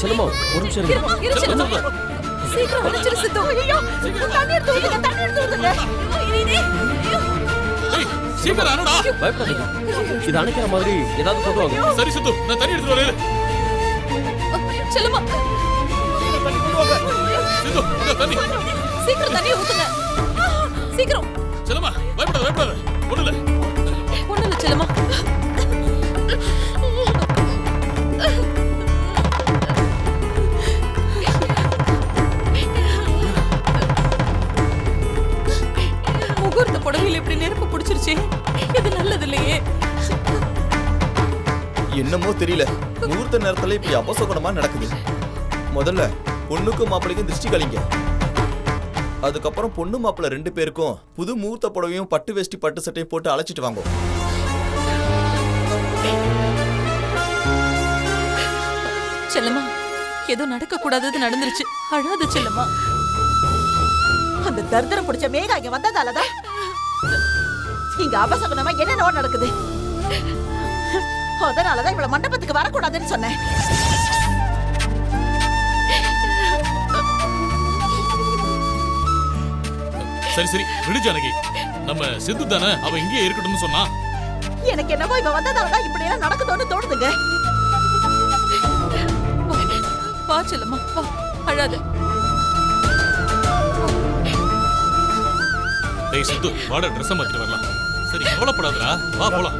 செல்லம்மா ஒரு நிமிஷம் சீக்கிரம் அணைச்சிரு சித்து. ஐயோ, சீக்கிரம் பயப்படாதீங்க இது அணைக்கிற மாதிரி ஏதாவது சொல்லுவாங்க சரி சித்து நான் தண்ணி எடுத்து வரேன் செல்லம்மா, சித்து தண்ணி சீக்கிரம் ஊத்துங்க. சீக்கிரம். புடவையில இப்படி நெருப்பு பிடிச்சிருச்சே. இது நல்லது இல்லையே என்னமோ தெரியல. முகூர்த்த நேரத்துல இப்படி அபசகுணமா நடக்குது. முதல்ல பொண்ணுக்கும் மாப்பிள்ளைக்கும் திருஷ்டி கழிங்க. அதுக்கப்புறம் பொண்ணு மாப்பிள்ளை ரெண்டு பேருக்கும் புது முகூர்த்த புடவையும் பட்டு வேஷ்டி பட்டு சட்டையும் போட்டு அழைச்சிட்டு வாங்க. செல்லம்மா ஏதோ நடக்க கூடாதது நடந்துருச்சு. அழாத செல்லம்மா. அந்த தரித்திரம் பிடிச்ச மேகா இங்க வந்ததாலதான். இங்க அபசகுணமா என்னென்னவோ நடக்குது அதனாலதான் இவ்வளவு மண்டபத்துக்கு வரக்கூடாதுன்னு சொன்னேன் சரி சரி விடு ஜானகி நம்ம சித்து தானே அவ இங்கேயே இருக்கட்டும்னு சொன்னா எனக்கு என்னவோ இவ வந்ததாலதான் இப்படி எல்லாம் நடக்குதோன்னு தோணுதுங்க வா, வா செல்லம்மா வா அழாத டேய் சித்து வாட ட்ரெஸ்ஸை மாத்திட்டு வரலாம். சரி கவலைப்படாதடா. வா போலாம்.